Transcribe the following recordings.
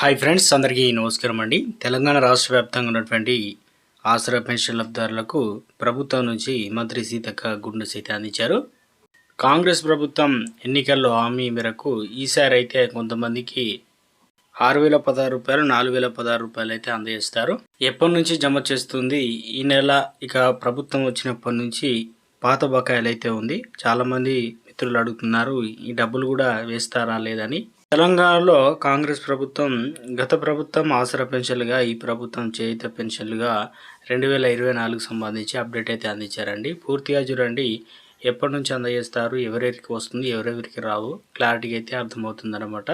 Hi friends అందరికీ నమస్కారం అండి. తెలంగాణ రాష్ట్ర వ్యాప్తంగా ఉన్నటువంటి ఆసరా పెన్షన్ లబ్ధారులకు ప్రభుత్వం నుంచి మంత్రి సీతక్క గుండె సైతే అందించారు. కాంగ్రెస్ ప్రభుత్వం ఎన్నికల్లో హామీ మేరకు ఈసారి అయితే కొంతమందికి ఆరు వేల పదహారు రూపాయలు నాలుగు వేల పదహారు రూపాయలు అయితే అందజేస్తారు. ఎప్పటి నుంచి జమ చేస్తుంది? ఈ నెల ఇక ప్రభుత్వం వచ్చినప్పటి నుంచి పాత బకాయిలు అయితే ఉంది. చాలామంది మిత్రులు అడుగుతున్నారు ఈ డబ్బులు కూడా వేస్తారా లేదని తెలంగాణలో కాంగ్రెస్ ప్రభుత్వం గత ప్రభుత్వం ఆసరా పెన్షన్లుగా ఈ ప్రభుత్వం చేయుత పెన్షన్లుగా రెండు వేల ఇరవై నాలుగు సంబంధించి అప్డేట్ అయితే అందించారండి. పూర్తిగా చూడండి ఎప్పటి నుంచి అందజేస్తారు ఎవరెవరికి వస్తుంది ఎవరెవరికి రావు క్లారిటీగా అయితే అర్థమవుతుందన్నమాట.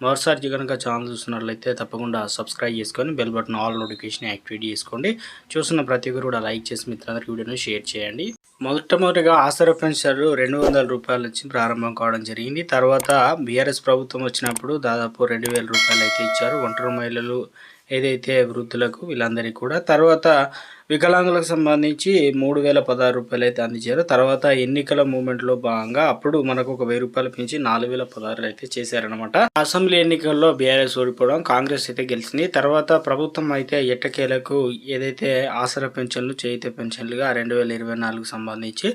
మరోసారి కనుక ఛానల్ చూస్తున్నట్లయితే తప్పకుండా సబ్స్క్రైబ్ చేసుకొని bell button all notification activate చేసుకోండి. చూస్తున్న ప్రతి ఒక్కరు కూడా లైక్ చేసి మిత్రులందరికీ వీడియోని షేర్ చేయండి. మొట్టమొదటిగా ఆసరా పెన్షన్లు రెండు వందల రూపాయల నుంచి ప్రారంభం కావడం జరిగింది. తర్వాత బీఆర్ఎస్ ప్రభుత్వం వచ్చినప్పుడు దాదాపు రెండు వేల రూపాయలు అయితే ఇచ్చారు. ఒంటరి మహిళలు ఏదైతే వృద్ధులకు వీళ్ళందరికీ కూడా. తర్వాత వికలాంగులకు సంబంధించి మూడు వేల పదహారు రూపాయలు అయితే అందించారు. తర్వాత ఎన్నికల మూమెంట్లో భాగంగా అప్పుడు మనకు ఒక వెయ్యి రూపాయలు పెంచి నాలుగు వేల పదహారు అయితే చేశారనమాట అసెంబ్లీ ఎన్నికల్లో బీఆర్ఎస్ ఓడిపోవడం కాంగ్రెస్ అయితే గెలిచింది. తర్వాత ప్రభుత్వం అయితే ఎట్టకేలకు ఏదైతే ఆసరా పెన్షన్లు చేయితే పెన్షన్లుగా రెండు వేల ఇరవై నాలుగు సంబంధించి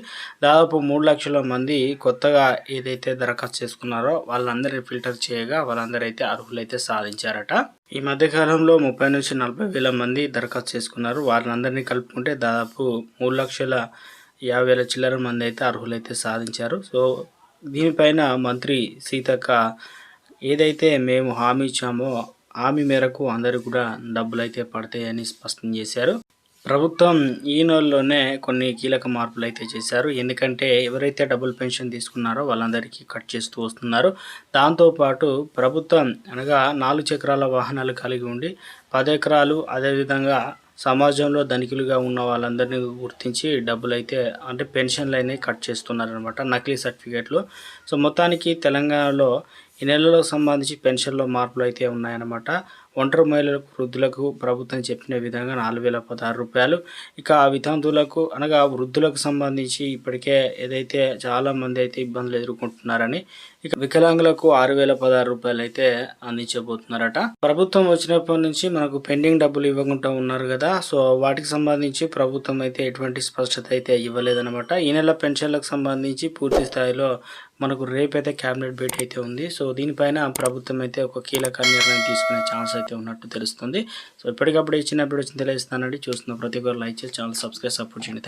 దాదాపు మూడు లక్షల మంది కొత్తగా ఏదైతే దరఖాస్తు చేసుకున్నారో వాళ్ళందరినీ ఫిల్టర్ చేయగా వాళ్ళందరూ అయితే అర్హులైతే సాధించారట. ఈ మధ్యకాలంలో ముప్పై నుంచి నలభై వేల మంది దరఖాస్తు చేసుకున్నారు. వారిని కలుపుకుంటే దాదాపు మూడు లక్షల యాభై వేల చిల్లర మంది అయితే అర్హులైతే సాధించారు. సో దీనిపైన మంత్రి సీతక్క ఏదైతే మేము హామీ ఇచ్చామో హామీ మేరకు అందరూ కూడా డబ్బులు అయితే పడతాయని స్పష్టం చేశారు. ప్రభుత్వం ఈ నెలలోనే కొన్ని కీలక మార్పులు అయితే చేశారు. ఎందుకంటే ఎవరైతే డబుల్ పెన్షన్ తీసుకున్నారో వాళ్ళందరికీ కట్ చేస్తూ వస్తున్నారు. దాంతోపాటు ప్రభుత్వం అనగా నాలుగు చక్రాల వాహనాలు కలిగి ఉండి పది ఎకరాలు అదేవిధంగా సమాజంలో ధనికులుగా ఉన్న వాళ్ళందరినీ గుర్తించి డబ్బులు అయితే అంటే పెన్షన్లు అయినాయి కట్ చేస్తున్నారనమాట నకిలీ సర్టిఫికేట్లు. సో మొత్తానికి తెలంగాణలో ఈ నెలలో సంబంధించి పెన్షన్లో మార్పులు అయితే ఉన్నాయన్నమాట. ఒంటరి మహిళలకు వృద్ధులకు ప్రభుత్వం చెప్పిన విధంగా నాలుగు వేల పదహారు రూపాయలు. ఇక వితంతువులకు అనగా వృద్ధులకు సంబంధించి ఇప్పటికే ఏదైతే చాలామంది అయితే ఇబ్బందులు ఎదుర్కొంటున్నారని ఇక వికలాంగులకు ఆరు వేల పదహారు రూపాయలు అయితే అందించబోతున్నారట. ప్రభుత్వం వచ్చినప్పటి నుంచి మనకు పెండింగ్ డబ్బులు ఇవ్వకుండా ఉన్నారు కదా. సో వాటికి సంబంధించి ప్రభుత్వం అయితే ఎటువంటి స్పష్టత అయితే ఇవ్వలేదన్నమాట. ఈ నెల పెన్షన్లకు సంబంధించి పూర్తి స్థాయిలో మనకు రేపైతే క్యాబినెట్ భేటీ అయితే ఉంది. సో దీనిపైన ప్రభుత్వం అయితే ఒక కీలక నిర్ణయం తీసుకునే ఛాన్స్ అయితే ఉన్నట్టు తెలుస్తుంది. సో ఎప్పటికప్పుడు ఇచ్చినప్పుడు వచ్చిన తెలియజేస్తానండి చూస్తున్న ప్రతి ఒక్కరు లైక్ చేసి ఛానల్ సబ్స్క్రైబ్ సపోర్ట్ చేయండి.